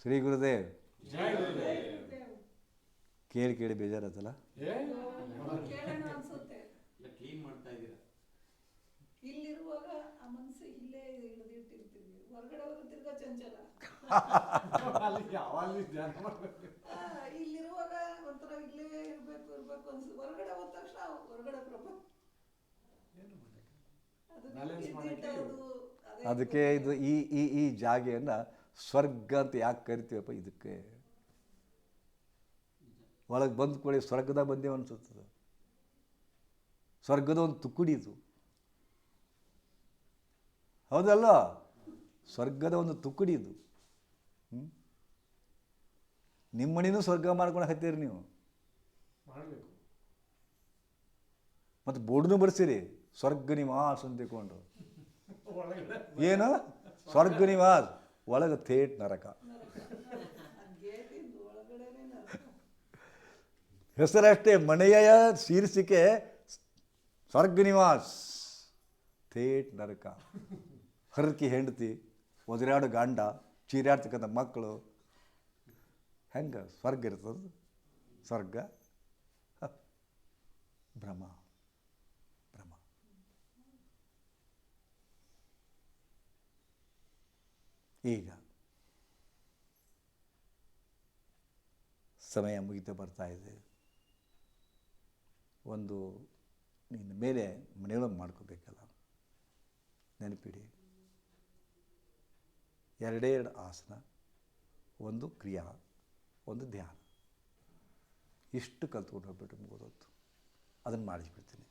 ಶ್ರೀ ಗುರುದೇವ್. ಕೇಳಿ ಕೇಳಿ ಬೇಜಾರಾತಲ್ಲ? ಕೇಳೋಣ ಅನ್ಸುತ್ತೆ. ಕ್ಲೀನ್ ಮಾಡ್ತಾ ಇದ್ದೀರಾ? ಇಲ್ಲಿರುವಾಗ ಆ ಮನಸ್ಸು ಇಲ್ಲೇ ಹಿಡಿದಿಟ್ಟಿರ್ತೀವಿ ಹೊರಗಡೆ ಹೋದ್ರೆ ಚಂಚಲ. ಆ, ಇಲ್ಲಿರುವಾಗ ಒಂಥರ ಇಲ್ಲೇ ಇರ್ಬೇಕು ಇರ್ಬೇಕು ಅನ್ಸು. ಹೊರಗಡೆ ಹೋದ ತಕ್ಷಣ ಹೊರಗಡೆ ಪ್ರಪಂಚ ಅದು Balance ಇದ್ದಿದ್ದೆ ಮಾಡಕ್ಕೆ ಅದಕ್ಕೆ ಇದು ಈ ಈ ಈ ಜಾಗೆಯನ್ನು ಸ್ವರ್ಗ ಅಂತ ಯಾಕೆ ಕರಿತೀವಪ್ಪ ಇದಕ್ಕೆ? ಒಳಗೆ ಬಂದ ಕೂಡಲೇ ಸ್ವರ್ಗದ ಬಂದೇವು ಅನ್ಸುತ್ತದೆ. ಸ್ವರ್ಗದ ಒಂದು ತುಕುಡಿ ಇದು. ಹೌದಲ್ಲ? ಸ್ವರ್ಗದ ಒಂದು ತುಕುಡಿ ಇದು. ಹ್ಞೂ ನಿಮ್ಮ ಮಣಿನೂ ಸ್ವರ್ಗ ಮಾಡ್ಕೊಂಡು ಹತ್ತೀರಿ ನೀವು. ಮತ್ತು ಬೋರ್ಡ್ನು ಬರ್ಸಿರಿ. ಸ್ವರ್ಗ ನಿವಾಸ್ ಅಂತ ತಿಳ್ಕೊಂಡು. ಏನು? ಸ್ವರ್ಗ ನಿವಾಸ. ಒಳಗೆ ಥೇಟ್ ನರಕ. ಹೆಸರಷ್ಟೇ ಮನೆಯ ಶೀರ್ಷಿಕೆ ಸ್ವರ್ಗ ನಿವಾಸ್ ಥೇಟ್ ನರಕ. ಹರಕಿ ಹೆಂಡತಿ, ಒದರಾಡು ಗಂಡ ಚೀರಾಡ್ತಕ್ಕಂಥ ಮಕ್ಕಳು. ಹೆಂಗೆ? ಸ್ವರ್ಗ ಇರ್ತದೆ. ಸ್ವರ್ಗ. ಭ್ರಮ. ಈಗ ಸಮಯ ಮುಗಿತಾ ಬರ್ತಾ ಇದೆ. ಒಂದು ನಿನ್ನ ಮೇಲೆ ಮನೆಯೊಳಗೆ ಮಾಡ್ಕೋಬೇಕಲ್ಲ. ನೆನಪಿಡಿ. ಎರಡೇ ಎರಡು ಆಸನ, ಒಂದು ಕ್ರಿಯಾ, ಒಂದು ಧ್ಯಾನ. ಇಷ್ಟು ಕಲ್ತ್ಕೊಂಡು ಹೋಗ್ಬಿಟ್ಟು ಮುಗಿದೊತ್ತು ಅದನ್ನು ಮಾಡಿಸ್ಬಿಡ್ತೀನಿ.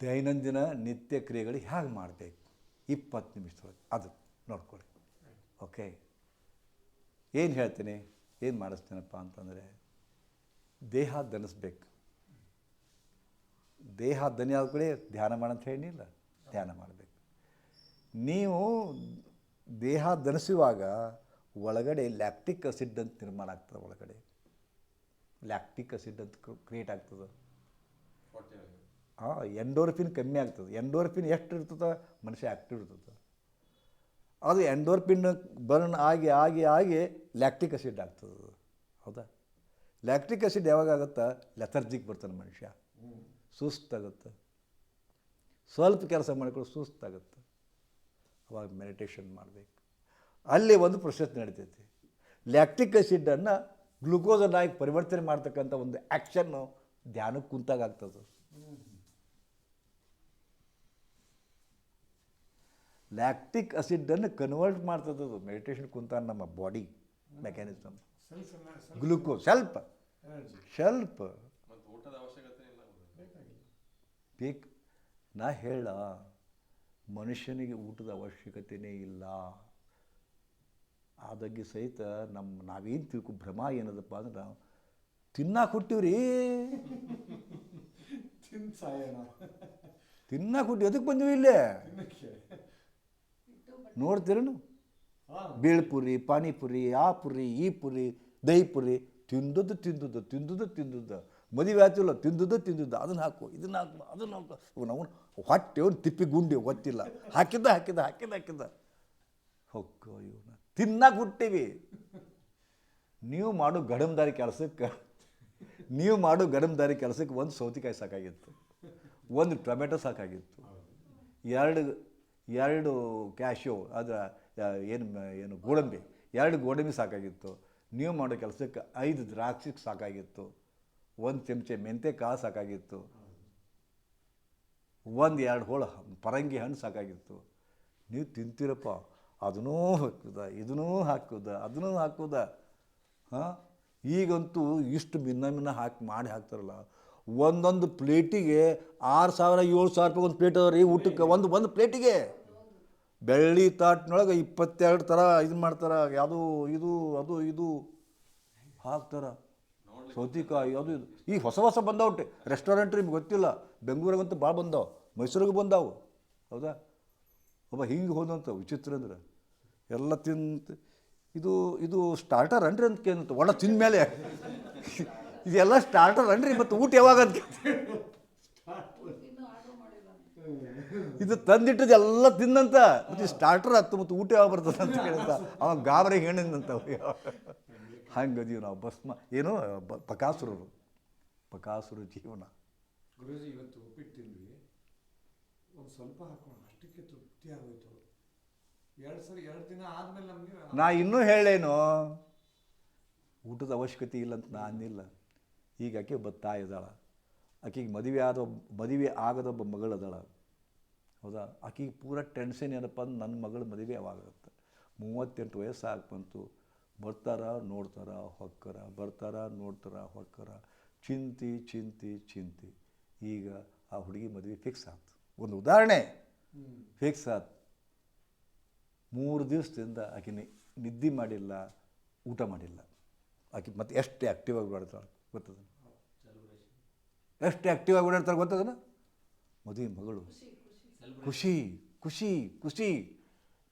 ದೈನಂದಿನ ನಿತ್ಯ ಕ್ರಿಯೆಗಳು ಹೇಗೆ ಮಾಡಬೇಕು? ಇಪ್ಪತ್ತು ನಿಮಿಷದೊಳಗೆ ಅದು ನೋಡ್ಕೊಳ್ಳಿ. ಓಕೆ ಏನು ಹೇಳ್ತೀನಿ? ಏನು ಮಾಡಿಸ್ತೀನಪ್ಪ ಅಂತಂದರೆ, ದೇಹ ದನಿಸ್ಬೇಕು ದೇಹ ದನಿ ಆದ ಕೂಡಲೇ ಧ್ಯಾನ ಮಾಡಂತ ಹೇಳಿಲ್ಲ. ಧ್ಯಾನ ಮಾಡಬೇಕು. ನೀವು ದೇಹ ದನಿಸುವಾಗ ಒಳಗಡೆ ಲ್ಯಾಕ್ಟಿಕ್ ಅಸಿಡ್ ಅಂತ ನಿರ್ಮಾಣ ಆಗ್ತದೆ ಒಳಗಡೆ. ಲ್ಯಾಕ್ಟಿಕ್ ಅಸಿಡ್ ಅಂತ ಕ್ರಿಯೇಟ್ ಆಗ್ತದೆ. ಹಾಂ ಎಂಡೋರ್ಫಿನ್ ಕಮ್ಮಿ ಆಗ್ತದೆ. ಎಂಡೋರ್ಫಿನ್ ಎಷ್ಟು ಇರ್ತದೆ? ಮನುಷ್ಯ ಆ್ಯಕ್ಟಿವ್ ಇರ್ತದೆ. ಅದು ಎಂಡೋರ್ಫಿನ್ ಬರ್ನ್ ಆಗಿ ಆಗಿ ಆಗಿ ಲ್ಯಾಕ್ಟಿಕ್ ಅಸಿಡ್ ಆಗ್ತದೆ. ಹೌದಾ? ಲ್ಯಾಕ್ಟಿಕ್ ಅಸಿಡ್ ಯಾವಾಗ ಆಗುತ್ತಾ? ಲೆಥರ್ಜಿಕ್ ಬರ್ತಾನೆ ಮನುಷ್ಯ. ಸುಸ್ತಾಗುತ್ತೆ ಸ್ವಲ್ಪ ಕೆಲಸ ಮಾಡಿಕೊಂಡು ಸುಸ್ತಾಗುತ್ತೆ ಅವಾಗ ಮೆಡಿಟೇಷನ್ ಮಾಡಬೇಕು. ಅಲ್ಲಿ ಒಂದು ಪ್ರೊಸೆಸ್ ನಡೀತೈತಿ. ಲ್ಯಾಕ್ಟಿಕ್ ಅಸಿಡನ್ನು ಗ್ಲುಕೋಸನ್ನಾಗಿ ಪರಿವರ್ತನೆ ಮಾಡ್ತಕ್ಕಂಥ ಒಂದು ಆ್ಯಕ್ಷನ್ನು ಧ್ಯಾನಕ್ಕೆ ಕುಂತಾಗ ಆಗ್ತದೆ. ಲ್ಯಾಕ್ಟಿಕ್ ಅಸಿಡನ್ನು ಕನ್ವರ್ಟ್ ಮಾಡ್ತದದು ಮೆಡಿಟೇಷನ್ ಕುಂತ ನಮ್ಮ ಬಾಡಿ ಮೆಕ್ಯಾನಿಸಮ್ ಗ್ಲುಕೋಸ್ ಸ್ವಲ್ಪ. ಸ್ವಲ್ಪ. ಬೇಕು. ನಾ ಹೇಳ ಮನುಷ್ಯನಿಗೆ ಊಟದ ಅವಶ್ಯಕತೆಯೇ ಇಲ್ಲ. ಆದಾಗ್ಯ ಸಹಿತ ನಮ್ಮ ನಾವೇನು ತಿಳ್ಕೊ ಭ್ರಮ ಏನದಪ್ಪ ಅಂದ್ರೆ ನಾವು ತಿನ್ನಾಕ ಹುಟ್ಟಿವ್ರಿ. ತಿನ್ ಸಾಯೋಣ. ತಿನ್ನಾಕ ಹುಟ್ಟಿ ಅದಕ್ಕೆ ಬಂದ್ವಿ ಇಲ್ಲೇ? ತಿನ್ನಕ್ಕೆ ನೋಡ್ತೀರೇನು? ಬೀಳ್ಪುರಿ ಪಾನಿಪುರಿ ಆ ಪುರಿ ಈ ಪುರಿ ದಹಿ ಪುರಿ ತಿಂದದ್ದು ತಿಂದದ್ದು ತಿಂದದ್ದು ತಿಂದದ್ದು ಮದುವೆ ಆಯ್ತಿಲ್ಲ ತಿಂದದ್ದು ತಿಂದದ್ದು ಅದನ್ನು ಹಾಕು ಇದನ್ನು ಹಾಕು ಅದನ್ನು ಹಾಕು. ಅವನು ಹೊಟ್ಟೆ ಅವ್ನು ತಿಪ್ಪಿ ಗುಂಡಿ ಗೊತ್ತಿಲ್ಲ. ಹಾಕಿದ್ದ ಹಾಕಿದ್ದ ಹಾಕಿದ್ದ ಹಾಕಿದ್ದ. ಹೊಕ್ಕೋ ಇವನ. ತಿನ್ನಕ್ಕೆ ಹುಟ್ಟಿವಿ. ನೀವು ಮಾಡೋ ಗಡಮ್ದಾರಿ ಕೆಲಸಕ್ಕೆ. ನೀವು ಮಾಡೋ ಗಡಮ್ದಾರಿ ಕೆಲಸಕ್ಕೆ ಒಂದು ಸೌತೆಕಾಯಿ ಸಾಕಾಗಿತ್ತು. ಒಂದು ಟೊಮೆಟೊ ಸಾಕಾಗಿತ್ತು. ಎರಡು ಎರಡು ಕ್ಯಾಶ್ಯೂ ಅದರ ಏನು ಏನು ಗೋಡಂಬಿ, ಎರಡು ಗೋಡಂಬಿ ಸಾಕಾಗಿತ್ತು. ನೀವು ಮಾಡೋ ಕೆಲಸಕ್ಕೆ ಐದು ದ್ರಾಕ್ಷಿ ಸಾಕಾಗಿತ್ತು. ಒಂದು ಚಮಚೆ ಮೆಂತೆ ಕಾಳು ಸಾಕಾಗಿತ್ತು. ಒಂದು ಎರಡು ಹೋಳು ಪರಂಗಿ ಹಣ್ಣು ಸಾಕಾಗಿತ್ತು. ನೀವು ತಿಂತೀರಪ್ಪ, ಅದನ್ನೂ ಹಾಕುದ, ಇದನ್ನೂ ಹಾಕುದ, ಅದನ್ನೂ ಹಾಕುದ. ಹಾಂ? ಈಗಂತೂ ಇಷ್ಟು ಭಿನ್ನ ಭಿನ್ನ ಹಾಕಿ ಮಾಡಿ ಹಾಕ್ತಾರಲ್ಲ. ಒಂದೊಂದು ಪ್ಲೇಟಿಗೆ ಆರು ಸಾವಿರ ಏಳು ಸಾವಿರ ರೂಪಾಯಿ ಒಂದು ಪ್ಲೇಟ್ ಅದಾವ ರೀ ಊಟಕ್ಕೆ, ಒಂದು ಒಂದು ಪ್ಲೇಟಿಗೆ. ಬೆಳ್ಳಿ ತಾಟ್ನೊಳಗೆ ಇಪ್ಪತ್ತೆರಡು ಥರ ಇದು ಮಾಡ್ತಾರೆ, ಯಾವುದು ಇದು, ಅದು, ಇದು. ಹಾಕ್ತಾರೆ. ಸೌತಿಕಾಯಿ, ಅದು, ಇದು. ಈಗ ಹೊಸ ಹೊಸ ಬಂದಾವು ರೆಸ್ಟೋರೆಂಟ್ ನಿಮ್ಗೆ ಗೊತ್ತಿಲ್ಲ. ಬೆಂಗಳೂರಿಗಂತೂ ಭಾಳ ಬಂದಾವೆ. ಮೈಸೂರಿಗೆ ಬಂದಾವು. ಹೌದಾ? ಒಬ್ಬ ಹಿಂಗೆ ಹೋದಂಥ ವಿಚಿತ್ರ ಅಂದ್ರೆ. ಎಲ್ಲ ತಿಂತ, ಇದು ಇದು ಸ್ಟಾರ್ಟರ್ ಅನ್ರಿ ಅಂತ ಕೇಳ ಒಳ ತಿಂದ ಮೇಲೆ ಇದೆಲ್ಲ ಸ್ಟಾರ್ಟರ್ ಅನ್ರಿ, ಮತ್ತು ಊಟ ಯಾವಾಗ ಅಂತ ಕೇಳ್ತಾರೆ. ಇನ್ನೂ ಆರ್ಡರ್ ಮಾಡಿಲ್ಲ ಇದು ತಂದಿಟ್ಟದ್ದು ಎಲ್ಲ ತಿಂದಂತ ಮತ್ತು ಸ್ಟಾರ್ಟರ್ ಹತ್ತು ಮತ್ತು ಊಟ ಯಾವಾಗ ಬರ್ತದೆ ಅಂತ ಕೇಳಿದ ಅವ ಗಾಬರಿ ಹಂಗೆ ಅದೀವಿ ನಾವು ಭಸ್ಮ ಏನು ಪಕಾಸುರರು. ಪಕಾಸುರ ಜೀವನ. ಗುರುಜಿ ಇವತ್ತು ಉಪ್ಪಿಟ್ಟು ತಿಂದ್ವಿ ಒಂದು ಸ್ವಲ್ಪ ಹಾಕೋಣ ಅಷ್ಟಕ್ಕೆ ತೃಪ್ತಿ ಆಗೋಯ್ತು. ಎರಡು ಸರಿ ಎರಡು ದಿನ ಆದಮೇಲೆ ನಮಗೆ ನಾ ಇನ್ನೂ ಹೇಳೇನು ಊಟದ ಅವಶ್ಯಕತೆ ಇಲ್ಲ ಅಂತ ನಾ ಅಂದಿಲ್ಲ ಈಗ ಆಕೆ ಒಬ್ಬ ತಾಯಿ ಅದಾಳ. ಆಕೆಗೆ ಮದುವೆ ಆದ ಮದುವೆ ಆಗದ ಒಬ್ಬ ಮಗಳು ಅದಾಳ. ಹೌದಾ? ಆಕೆಗೆ ಪೂರ ಟೆನ್ಷನ್ ಏನಪ್ಪ ಅಂದ್ರೆ ನನ್ನ ಮಗಳ ಮದುವೆ ಯಾವಾಗತ್ತೆ ಮೂವತ್ತೆಂಟು ವಯಸ್ಸು ಆಗಿ ಬಂತು. ಬರ್ತಾರ, ನೋಡ್ತಾರ, ಹೊಕ್ಕರ. ಬರ್ತಾರ, ನೋಡ್ತಾರ, ಹೊಕ್ಕರ. ಚಿಂತಿ ಚಿಂತಿ ಚಿಂತಿ. ಈಗ ಆ ಹುಡುಗಿ ಮದುವೆ ಫಿಕ್ಸ್ ಆಯ್ತು ಒಂದು ಉದಾಹರಣೆ. ಫಿಕ್ಸ್ ಆಯ್ತು ಮೂರು ದಿವಸದಿಂದ ಆಕೆ ನಿದ್ದೆ ಮಾಡಿಲ್ಲ, ಊಟ ಮಾಡಿಲ್ಲ. ಆಕೆ ಮತ್ತೆ ಎಷ್ಟು ಆ್ಯಕ್ಟಿವ್ ಆಗಿ ಓಡಾಡ್ತಾಳೆ ಗೊತ್ತದ? ಎಷ್ಟು ಆ್ಯಕ್ಟಿವ್ ಆಗಿ ಗೊತ್ತದನ ಮದುವೆ ಮಗಳು. ಖುಷಿ ಖುಷಿ ಖುಷಿ.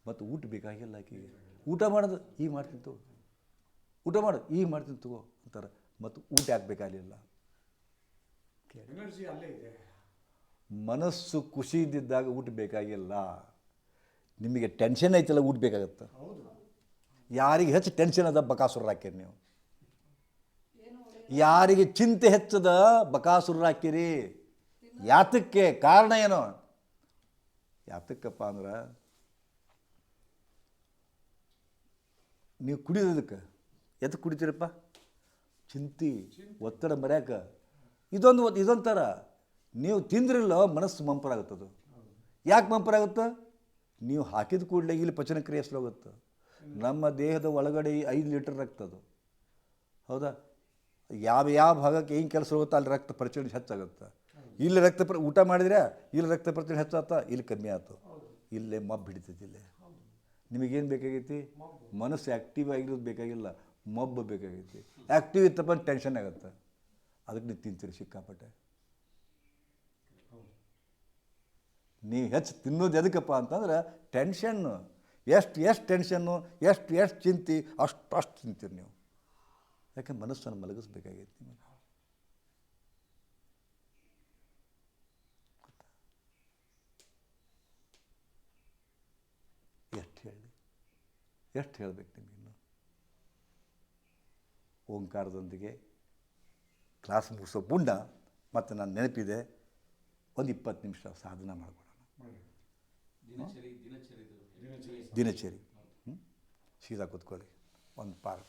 ಮತ್ತು ಊಟ ಬೇಕಾಗಿಲ್ಲ ಆಕೆಗೆ ಊಟ ಮಾಡೋದು ಈಗ ಮಾಡ್ತೀನಿ ತಗೋ. ಊಟ ಮಾಡು ಈಗ ಮಾಡ್ತೀನಿ ತಗೋ ಅಂತಾರೆ. ಮತ್ತು ಊಟ ಯಾಕೆ ಬೇಕಾಗಿಲ್ಲ ಎನರ್ಜಿ ಅಲ್ಲೇ ಇದೆ. ಮನಸ್ಸು ಖುಷಿ ಇದ್ದಿದ್ದಾಗ ಊಟ ಬೇಕಾಗಿಲ್ಲ. ನಿಮಗೆ ಟೆನ್ಷನ್ ಐತಲ್ಲ ಊಟ ಬೇಕಾಗತ್ತೆ. ಯಾರಿಗೆ ಹೆಚ್ಚು ಟೆನ್ಷನ್ ಅದ ಬಕಾಸುರ ಹಾಕಿರಿ ನೀವು. ಯಾರಿಗೆ ಚಿಂತೆ ಹೆಚ್ಚದ ಬಕಾಸುರ ಹಾಕಿರಿ ಯಾತಕ್ಕೆ? ಕಾರಣ ಏನು? ಯಾತಕ್ಕಪ್ಪ ಅಂದ್ರೆ ನೀವು ಕುಡಿಯೋದಕ್ಕೆ ಎದ್ದು ಕುಡಿತೀರಪ್ಪ? ಚಿಂತಿ, ಒತ್ತಡ ಮರ್ಯಾಕ. ಇದೊಂದು ಇದೊಂಥರ ನೀವು ತಿಂದ್ರಿಲ್ಲ ಮನಸ್ಸು ಮಂಪರಾಗುತ್ತದು ಯಾಕೆ ಮಂಪರಾಗುತ್ತೆ ನೀವು ಹಾಕಿದ ಕೂಡಲೇ ಇಲ್ಲಿ ಪಚನಕ್ರಿಯೆ ಸ್ಲೋ ಆಗುತ್ತೆ ನಮ್ಮ ದೇಹದ ಒಳಗಡೆ ಐದು ಲೀಟರ್ ರಕ್ತ ಅದು. ಹೌದಾ? ಯಾವ ಯಾವ ಭಾಗಕ್ಕೆ ಏನು ಕೆಲಸ ಹೋಗುತ್ತೆ ಅಲ್ಲಿ ರಕ್ತ ಪರಿಚಲನೆ ಹೆಚ್ಚಾಗುತ್ತೆ? ಇಲ್ಲಿ ರಕ್ತ ಪ್ರ, ಊಟ ಮಾಡಿದ್ರೆ ಇಲ್ಲಿ ರಕ್ತ ಪರಿಚಲನೆ ಹೆಚ್ಚಾತ ಇಲ್ಲಿ ಕಮ್ಮಿ ಆಯ್ತು. ಇಲ್ಲೇ ಮಬ್ಬು ಹಿಡಿತೈತಿ ಇಲ್ಲೇ. ನಿಮಗೇನು ಬೇಕಾಗೈತಿ? ಮನಸ್ಸು ಆ್ಯಕ್ಟಿವ್ ಆಗಿರೋದು ಬೇಕಾಗಿಲ್ಲ ಮಬ್ಬು ಬೇಕಾಗೈತಿ. ಆ್ಯಕ್ಟಿವ್ ಇತ್ತಪ್ಪ ಟೆನ್ಷನ್ ಆಗುತ್ತೆ. ಅದಕ್ಕೆ ನೀವು ತಿಂತೀರಿ ಸಿಕ್ಕಾಪಟ್ಟೆ. ನೀವು ಹೆಚ್ಚು ತಿನ್ನೋದು ಎದಕ್ಕಪ್ಪ ಅಂತಂದ್ರೆ ಟೆನ್ಷನ್ನು ಎಷ್ಟು ಎಷ್ಟು ಟೆನ್ಷನ್ನು ಎಷ್ಟು ಎಷ್ಟು ಚಿಂತೆ, ಅಷ್ಟು ಅಷ್ಟು ತಿಂತೀರಿ ನೀವು. ಯಾಕೆ ಮನಸ್ಸನ್ನು ಮಲಗಿಸ್ಬೇಕಾಗೈತಿ ನಿಮಗೆ ಎಷ್ಟು ಹೇಳಿ ಎಷ್ಟು ಹೇಳಬೇಕು ನಿಮಗಿನ್ನು ಓಂಕಾರದೊಂದಿಗೆ ಕ್ಲಾಸ್ ಮುಗಿಸೋ ಮುನ್ನ ಮತ್ತು ನಾನು ನೆನಪಿದೆ ಒಂದು ಇಪ್ಪತ್ತು ನಿಮಿಷ ಸಾಧನ ಮಾಡಿಕೊಡೋಣ. ದಿನಚರಿ ದಿನಚರಿ ಸೀದಾ ಕೂತ್ಕೊಳ್ಳಿ. ಒಂದು ಪಾರ್ಟ್.